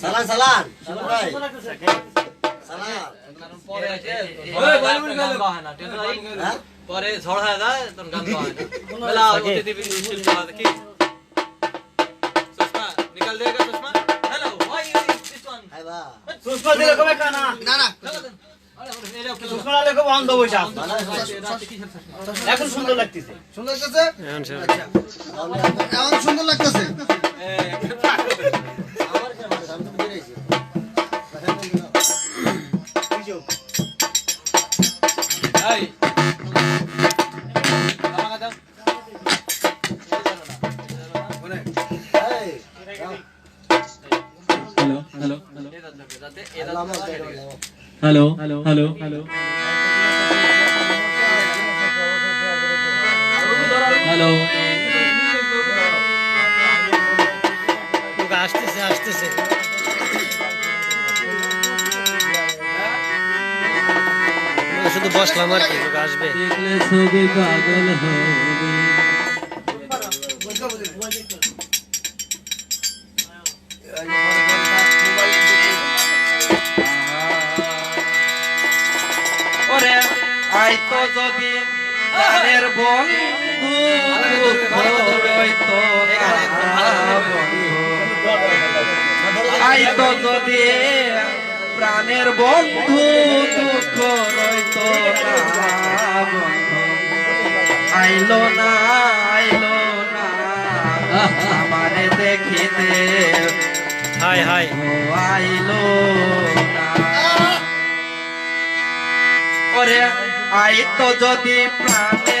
সালান সালান হ্যাঁ? পরে ঝড় এখন সুন্দর লাগতেছে। সুন্দর লাগতেছে? এখন সুন্দর। আচ্ছা। লাগতেছে। హలో హలో హలో హలో আমার কি আসবে। দেখলে সবে যদি প্রাণের বন্ধু দুঃখ রইত আইলো না আইলো না দেখিতে হাই হাই। আইলো না। আইতো যদি প্রাণে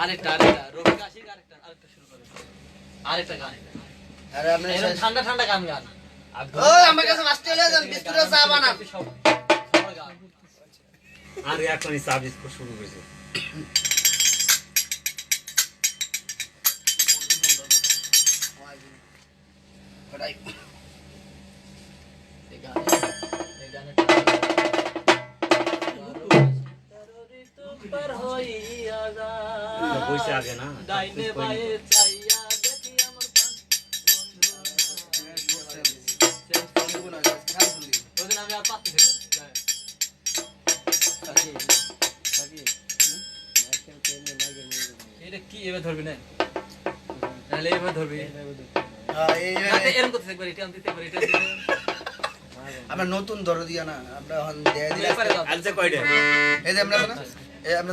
আরেকটা আরেকটা। আরেকটা ঠান্ডা ঠান্ডা গান আর এখনই চা বিস্কুট শুরু করেছে। Right. না এটা কি ধরবি না? তাহলে এবার ধরবি। এটা আমরা নতুন দরদিয়া না আমরা এখন দেয়া দিই এই যে আমরা এই আমরা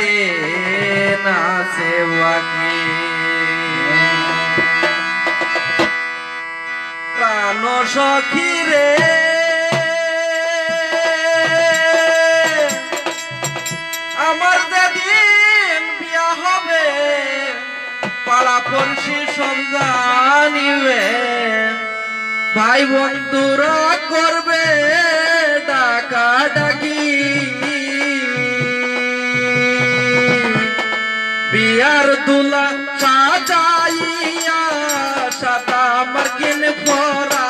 के ना सेवा সখী রে। আমার যেদিন বিয়া হবে পাড়া পড়শি সব জানিবে। ভাই বন্ধুরা করবে টাকা ডাকি বিয়ার দুলা চাচাইয়া সাদা মার্গিন পরা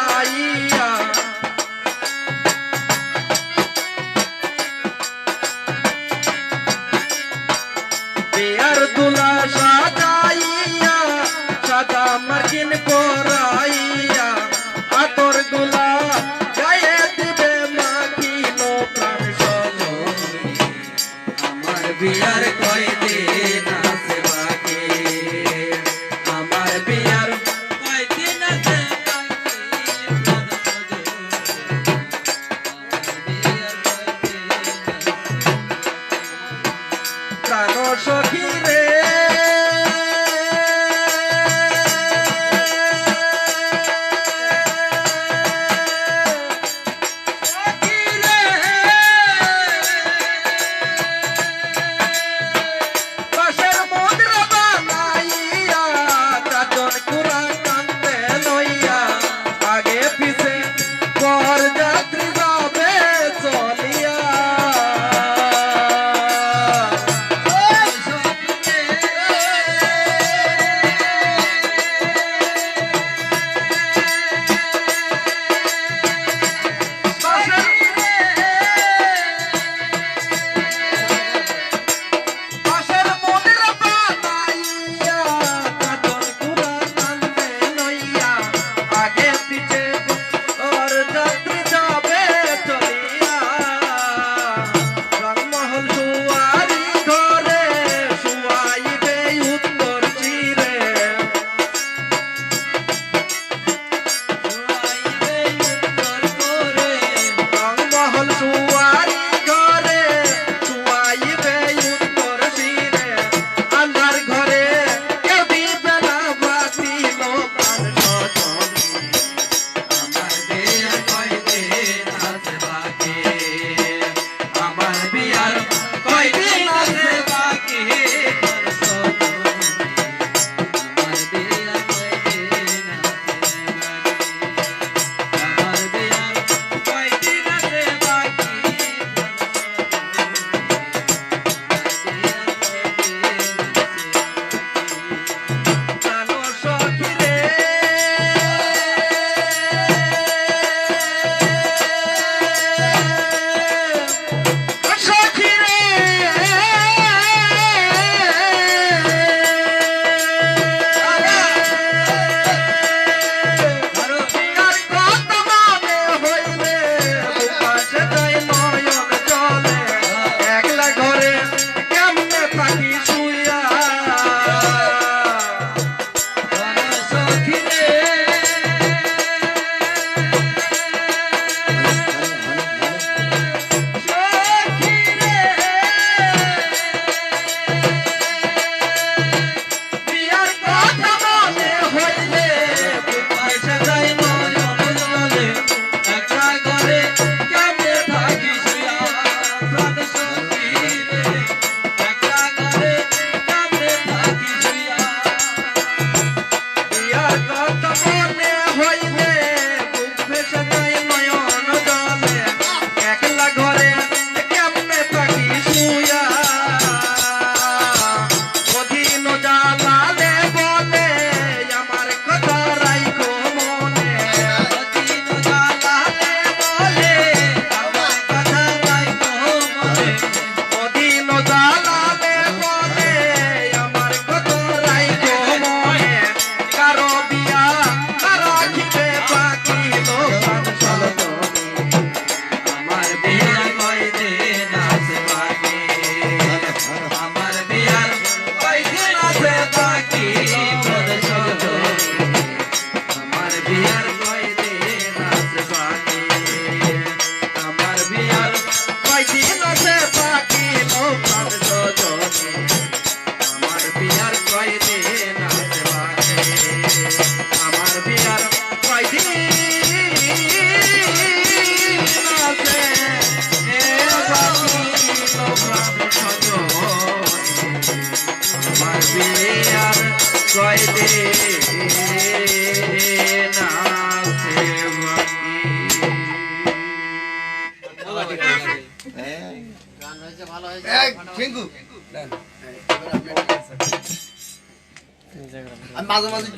মাঝে মাঝে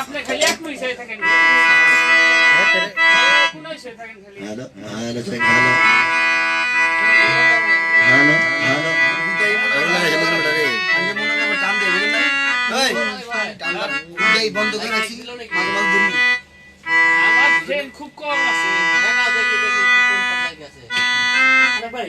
আপনি বন্ধ করে ট্রেন খুব কম আছে। দেখা দেখি দেখি কোন পাল্লায় গেছে। ভাই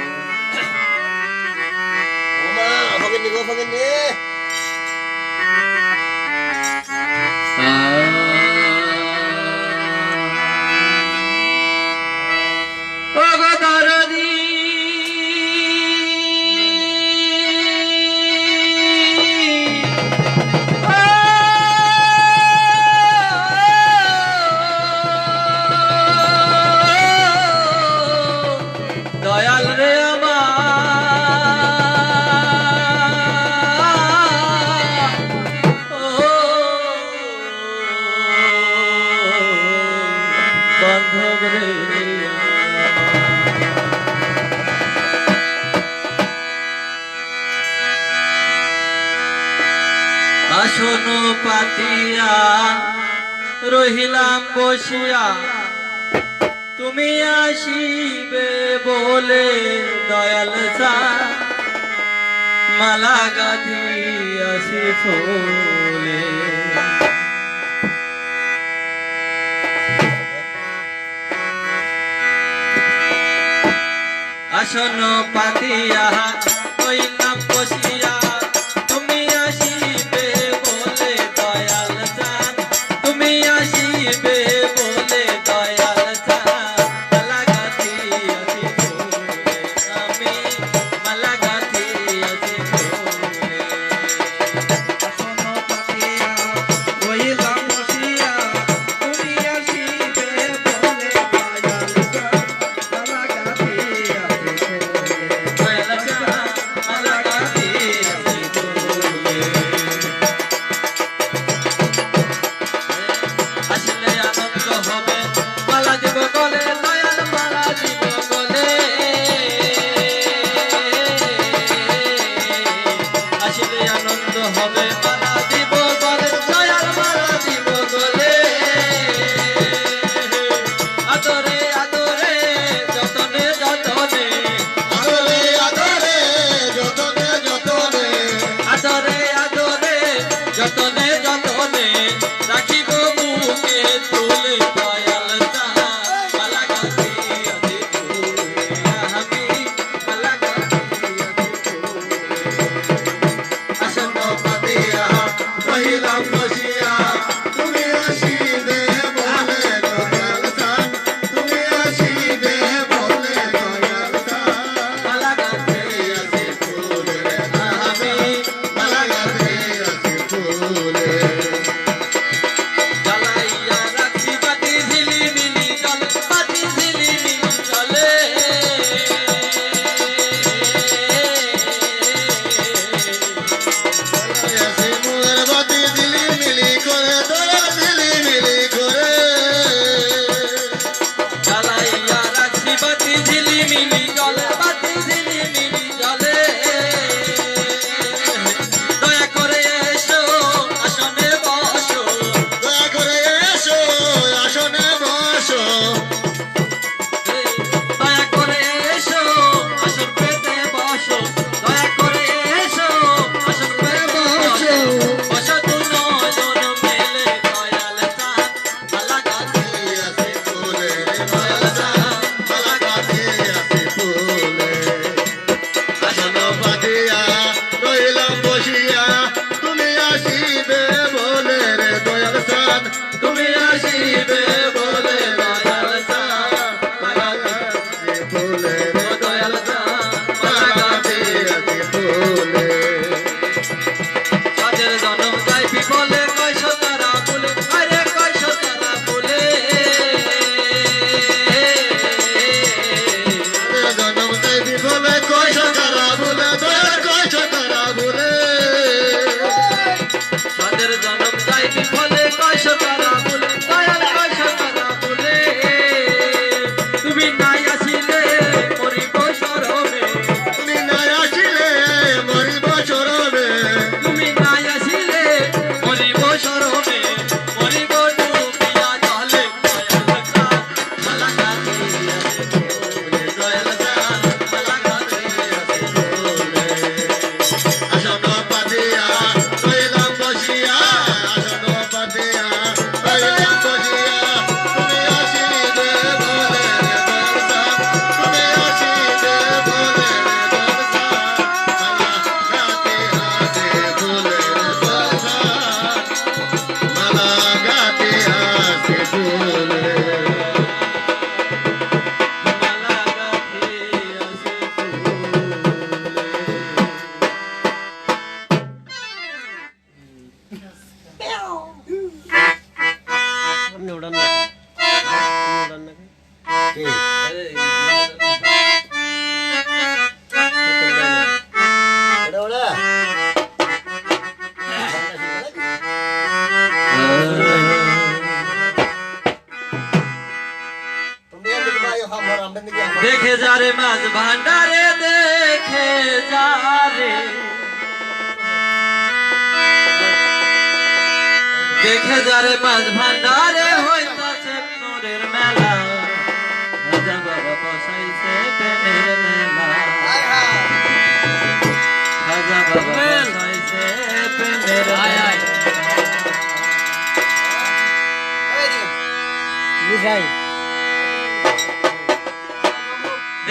রহিলাম বসিয়া। তুমি আসিবে বলে দয়াল মালা গাধি আসি ফোলে। আসন পাতিয়া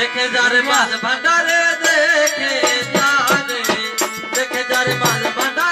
দেখে যার মাছ ভান্ডারে দেখে তারে দেখে যার মাছ ভান্ডারে